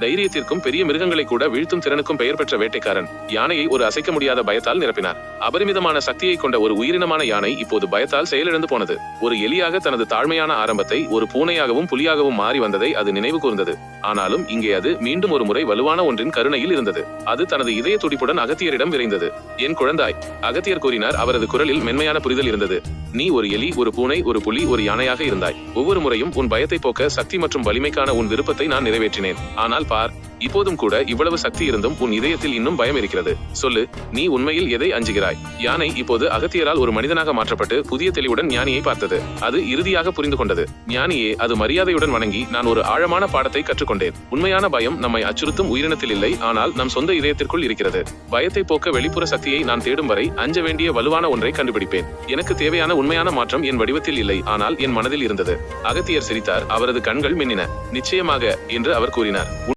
தைரியத்திற்கும் பெரிய மிருகங்களை கூட வீழ்த்தும் திறனுக்கும் பெயர் பெற்ற வேட்டைக்காரன். யானையை ஒரு அசைக்க முடியாத பயத்தால் நிரப்பினார். அபரிமிதமான சக்தியை கொண்ட ஒரு உயிரினமான யானை இப்போது பயத்தால் செயலிழந்து போனது. ஒரு எலியாக தனது தாழ்மையான ஆரம்பத்தை ஒரு பூனையாகவும் புலியாகவும் மாறி வந்ததை அது நினைவு கூர்ந்தது. ஆனாலும் இங்கே அது மீண்டும் ஒரு முறை வலுவான ஒன்றின் கருணையில் இருந்தது. அது தனது இதய துடிப்புடன் அகத்தியரிடம் விரைந்தது. என் குழந்தாய் அகத்தியர் கூறினார் அவரது குரலில் மென்மையான புரிதல் இருந்தது. நீ ஒரு எலி ஒரு பூனை ஒரு புலி ஒரு யானையாக இருந்தாய். ஒவ்வொரு முறையும் உன் பயத்தை போக்க சக்தி மற்றும் வலிமைக்கான உன் விருப்பத்தை நான் நிறைவேற்றினேன். ஆனால் பார் இப்போதும் கூட இவ்வளவு சக்தி இருந்தும் உன் இதயத்தில் இன்னும் பயம் இருக்கிறது. சொல்லு நீ உண்மையில் எதை அஞ்சுகிறாய்? யானை இப்போது அகத்தியரால் ஒரு மனிதனாக மாற்றப்பட்டு புதிய தெளிவுடன் ஞானியை பார்த்தது. அது இறுதியாக புரிந்து கொண்டது. ஞானியே அது மரியாதையுடன் வணங்கி நான் ஒரு ஆழமான பாடத்தை கற்றுக்கொண்டேன். உண்மையான பயம் நம்மை அச்சுறுத்தும் உயிரினத்தில் இல்லை ஆனால் நம் சொந்த இதயத்திற்குள் இருக்கிறது. பயத்தை போக்க வெளிப்புற சக்தியை நான் தேடும் வரை அஞ்ச வேண்டிய வலுவான ஒன்றை கண்டுபிடிப்பேன். எனக்கு தேவையான உண்மையான மாற்றம் என் வடிவத்தில் இல்லை ஆனால் என் மனதில் இருந்தது. அகத்தியர் சிரித்தார் அவரது கண்கள் மின்னின. நிச்சயமாக என்று அவர் கூறினார்.